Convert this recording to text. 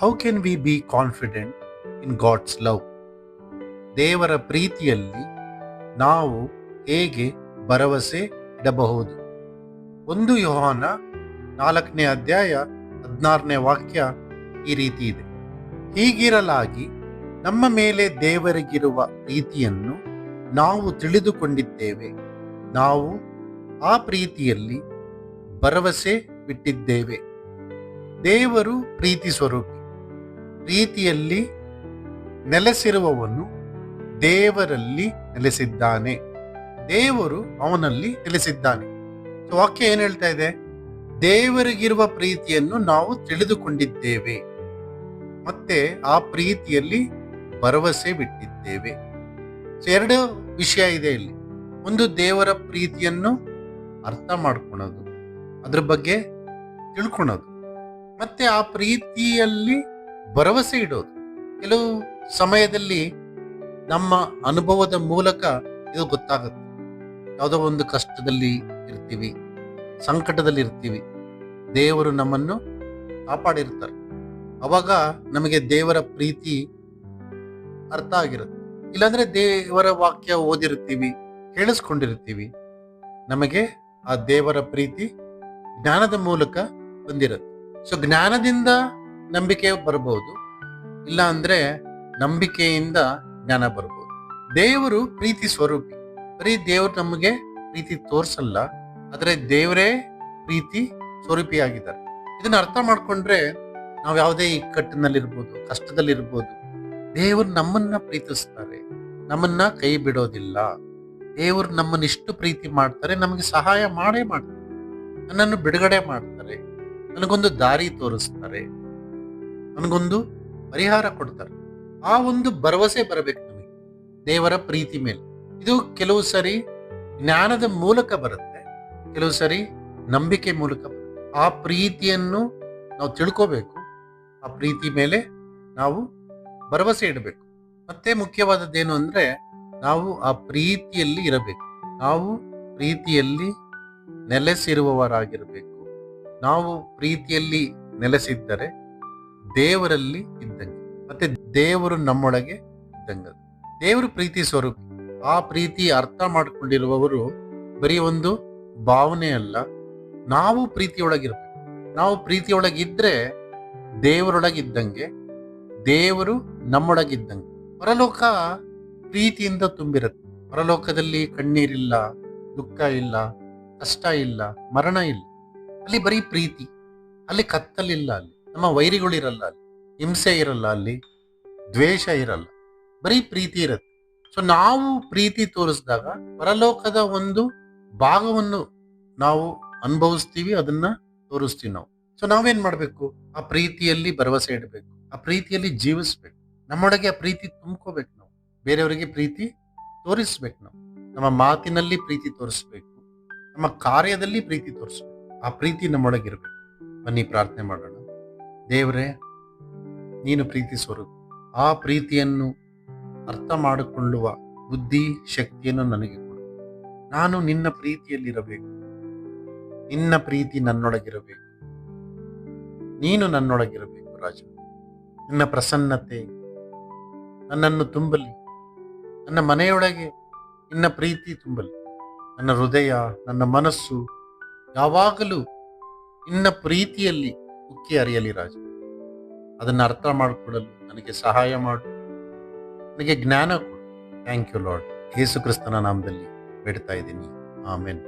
How can we be confident in God's love ದೇವರ ಪ್ರೀತಿಯಲ್ಲಿ ನಾವು ಹೇಗೆ ಭರವಸೆ ಇಡಬಹುದು? ಒಂದು ಯೋಹಾನ ನಾಲ್ಕನೇ ಅಧ್ಯಾಯ ಹದಿನಾರನೇ ವಾಕ್ಯ ಈ ರೀತಿ ಇದೆ. ಹೀಗಿರಲಾಗಿ ನಮ್ಮ ಮೇಲೆ ದೇವರಿಗಿರುವ ಪ್ರೀತಿಯನ್ನು ನಾವು ತಿಳಿದುಕೊಂಡಿದ್ದೇವೆ. ನಾವು ಆ ಪ್ರೀತಿಯಲ್ಲಿ ಭರವಸೆ ಬಿಟ್ಟಿದ್ದೇವೆ. ದೇವರು ಪ್ರೀತಿ ಸ್ವರೂಪಿ. ಪ್ರೀತಿಯಲ್ಲಿ ನೆಲೆಸಿರುವವನು ದೇವರಲ್ಲಿ ನೆಲೆಸಿದ್ದಾನೆ. ದೇವರು ಅವನಲ್ಲಿ ನೆಲೆಸಿದ್ದಾನೆ. ಸೊ ವಾಕ್ಯ ಏನ್ ಹೇಳ್ತಾ ಇದೆ? ದೇವರಿಗಿರುವ ಪ್ರೀತಿಯನ್ನು ನಾವು ತಿಳಿದುಕೊಂಡಿದ್ದೇವೆ. ಮತ್ತೆ ಆ ಪ್ರೀತಿಯಲ್ಲಿ ಭರವಸೆ ಬಿಟ್ಟಿದ್ದೇವೆ. ಎರಡು ವಿಷಯ ಇದೆ ಇಲ್ಲಿ. ಒಂದು ದೇವರ ಪ್ರೀತಿಯನ್ನು ಅರ್ಥ ಮಾಡ್ಕೊಳೋದು. ಅದ್ರ ಬಗ್ಗೆ ತಿಳ್ಕೊಳೋದು. ಮತ್ತೆ ಆ ಪ್ರೀತಿಯಲ್ಲಿ ಭರವಸೆ ಇಡೋದು. ಕೆಲವು ಸಮಯದಲ್ಲಿ ನಮ್ಮ ಅನುಭವದ ಮೂಲಕ ಇದು ಗೊತ್ತಾಗುತ್ತೆ. ಯಾವುದೋ ಒಂದು ಕಷ್ಟದಲ್ಲಿ ಇರ್ತೀವಿ, ಸಂಕಟದಲ್ಲಿ ಇರ್ತೀವಿ. ದೇವರು ನಮ್ಮನ್ನು ಕಾಪಾಡಿರ್ತಾರೆ. ಅವಾಗ ನಮಗೆ ದೇವರ ಪ್ರೀತಿ ಅರ್ಥ ಆಗಿರುತ್ತೆ. ಇಲ್ಲಾಂದ್ರೆ ದೇವರ ವಾಕ್ಯ ಓದಿರ್ತೀವಿ, ಕೇಳಿಸ್ಕೊಂಡಿರ್ತೀವಿ. ನಮಗೆ ಆ ದೇವರ ಪ್ರೀತಿ ಜ್ಞಾನದ ಮೂಲಕ ಬಂದಿರುತ್ತೆ. ಸೊ ಜ್ಞಾನದಿಂದ ನಂಬಿಕೆ ಬರಬಹುದು, ಇಲ್ಲ ಅಂದ್ರೆ ನಂಬಿಕೆಯಿಂದ ಜ್ಞಾನ ಬರಬಹುದು. ದೇವರು ಪ್ರೀತಿ ಸ್ವರೂಪಿ. ಬರೀ ದೇವರು ನಮಗೆ ಪ್ರೀತಿ ತೋರಿಸಲ್ಲ, ಆದರೆ ದೇವರೇ ಪ್ರೀತಿ ಸ್ವರೂಪಿಯಾಗಿದ್ದಾರೆ. ಇದನ್ನ ಅರ್ಥ ಮಾಡ್ಕೊಂಡ್ರೆ ನಾವು ಯಾವುದೇ ಇಕ್ಕಟ್ಟಿನಲ್ಲಿರ್ಬೋದು ಕಷ್ಟದಲ್ಲಿರ್ಬೋದು, ದೇವರು ನಮ್ಮನ್ನ ಪ್ರೀತಿಸ್ತಾರೆ. ನಮ್ಮನ್ನ ಕೈ ಬಿಡೋದಿಲ್ಲ. ದೇವರು ನಮ್ಮನ್ನ ಇಷ್ಟು ಪ್ರೀತಿ ಮಾಡ್ತಾರೆ, ನಮಗೆ ಸಹಾಯ ಮಾಡೇ ಮಾಡ್ತಾರೆ. ನನ್ನನ್ನು ಬಿಡುಗಡೆ ಮಾಡ್ತಾರೆ. ನನಗೊಂದು ದಾರಿ ತೋರಿಸ್ತಾರೆ. ನನಗೊಂದು ಪರಿಹಾರ ಕೊಡ್ತಾರೆ. ಆ ಒಂದು ಭರವಸೆ ಬರಬೇಕು ನಮಗೆ. ದೇವರ ಪ್ರೀತಿ ಮೇಲೆ. ಇದು ಕೆಲವು ಸರಿ ಜ್ಞಾನದ ಮೂಲಕ ಬರುತ್ತೆ. ಕೆಲವು ಸರಿ ನಂಬಿಕೆ ಮೂಲಕ ಆ ಪ್ರೀತಿಯನ್ನು ನಾವು ತಿಳ್ಕೋಬೇಕು. ಆ ಪ್ರೀತಿ ಮೇಲೆ ನಾವು ಭರವಸೆ ಇಡಬೇಕು. ಮತ್ತೆ ಮುಖ್ಯವಾದದ್ದೇನು ಅಂದರೆ ನಾವು ಆ ಪ್ರೀತಿಯಲ್ಲಿ ಇರಬೇಕು. ನಾವು ಪ್ರೀತಿಯಲ್ಲಿ ನೆಲೆಸಿರುವವರಾಗಿರಬೇಕು. ನಾವು ಪ್ರೀತಿಯಲ್ಲಿ ನೆಲೆಸಿದ್ದರೆ ದೇವರಲ್ಲಿ ಇದ್ದಂಗೆ. ಮತ್ತೆ ದೇವರು ನಮ್ಮೊಳಗೆ ಇದ್ದಂಗೆ. ದೇವರು ಪ್ರೀತಿ ಸ್ವರೂಪ. ಆ ಪ್ರೀತಿ ಅರ್ಥ ಮಾಡಿಕೊಂಡಿರುವವರು ಬರೀ ಒಂದು ಭಾವನೆ ಅಲ್ಲ. ನಾವು ಪ್ರೀತಿಯೊಳಗಿರ್ಬೇಕು. ನಾವು ಪ್ರೀತಿಯೊಳಗಿದ್ರೆ ದೇವರೊಳಗಿದ್ದಂಗೆ, ದೇವರು ನಮ್ಮೊಳಗಿದ್ದಂಗೆ. ಪರಲೋಕ ಪ್ರೀತಿಯಿಂದ ತುಂಬಿರುತ್ತೆ. ಪರಲೋಕದಲ್ಲಿ ಕಣ್ಣೀರಿಲ್ಲ ದುಃಖ ಇಲ್ಲ, ಕಷ್ಟ ಇಲ್ಲ, ಮರಣ ಇಲ್ಲ. ಅಲ್ಲಿ ಬರೀ ಪ್ರೀತಿ. ಅಲ್ಲಿ ಕತ್ತಲಿಲ್ಲ ಅಲ್ಲಿ. ನಮ್ಮ ವೈರಿಗಳಿರಲ್ಲ ಅಲ್ಲಿ. ಹಿಂಸೆ ಇರಲ್ಲ ಅಲ್ಲಿ. ದ್ವೇಷ ಇರಲ್ಲ. ಬರೀ ಪ್ರೀತಿ ಇರುತ್ತೆ. ಸೊ ನಾವು ಪ್ರೀತಿ ತೋರಿಸಿದಾಗ ಪರಲೋಕದ ಒಂದು ಭಾಗವನ್ನು ನಾವು ಅನುಭವಿಸ್ತೀವಿ, ಅದನ್ನ ತೋರಿಸ್ತೀವಿ ನಾವು. ಸೊ ನಾವೇನ್ ಮಾಡಬೇಕು? ಆ ಪ್ರೀತಿಯಲ್ಲಿ ಭರವಸೆ ಇಡಬೇಕು. ಆ ಪ್ರೀತಿಯಲ್ಲಿ ಜೀವಿಸ್ಬೇಕು. ನಮ್ಮೊಳಗೆ ಆ ಪ್ರೀತಿ ತುಂಬ್ಕೋಬೇಕು ನಾವು. ಬೇರೆಯವರಿಗೆ ಪ್ರೀತಿ ತೋರಿಸ್ಬೇಕು ನಾವು. ನಮ್ಮ ಮಾತಿನಲ್ಲಿ ಪ್ರೀತಿ ತೋರಿಸ್ಬೇಕು. ನಮ್ಮ ಕಾರ್ಯದಲ್ಲಿ ಪ್ರೀತಿ ತೋರಿಸ್ಬೇಕು. ಆ ಪ್ರೀತಿ ನಮ್ಮೊಳಗಿರ್ಬೇಕು. ಬನ್ನಿ ಪ್ರಾರ್ಥನೆ ಮಾಡೋಣ. ದೇವರೇ, ನೀನು ಪ್ರೀತಿ ಸ್ವರೂಪ. ಆ ಪ್ರೀತಿಯನ್ನು ಅರ್ಥ ಮಾಡಿಕೊಳ್ಳುವ ಬುದ್ಧಿ ಶಕ್ತಿಯನ್ನು ನನಗೆ ಕೊಡು. ನಾನು ನಿನ್ನ ಪ್ರೀತಿಯಲ್ಲಿರಬೇಕು. ನಿನ್ನ ಪ್ರೀತಿ ನನ್ನೊಳಗಿರಬೇಕು. ನೀನು ನನ್ನೊಳಗಿರಬೇಕು ರಾಜ. ನಿನ್ನ ಪ್ರಸನ್ನತೆ ನನ್ನನ್ನು ತುಂಬಲಿ. ನನ್ನ ಮನೆಯೊಳಗೆ ನಿನ್ನ ಪ್ರೀತಿ ತುಂಬಲಿ. ನನ್ನ ಹೃದಯ, ನನ್ನ ಮನಸ್ಸು ಯಾವಾಗಲೂ ನಿನ್ನ ಪ್ರೀತಿಯಲ್ಲಿ ಉಕ್ಕಿ ಅರಿಯಲಿ ರಾಜ. ಅದನ್ನು ಅರ್ಥ ಮಾಡಿಕೊಡಲು ನನಗೆ ಸಹಾಯ ಮಾಡು. ನನಗೆ ಜ್ಞಾನ ಕೊಡು. ಥ್ಯಾಂಕ್ ಯು ಲಾರ್ಡ್ ಯೇಸು ಕ್ರಿಸ್ತನ ನಾಮದಲ್ಲಿ ಬಿಡ್ತಾ ಇದ್ದೀನಿ. ಆಮೇನ್.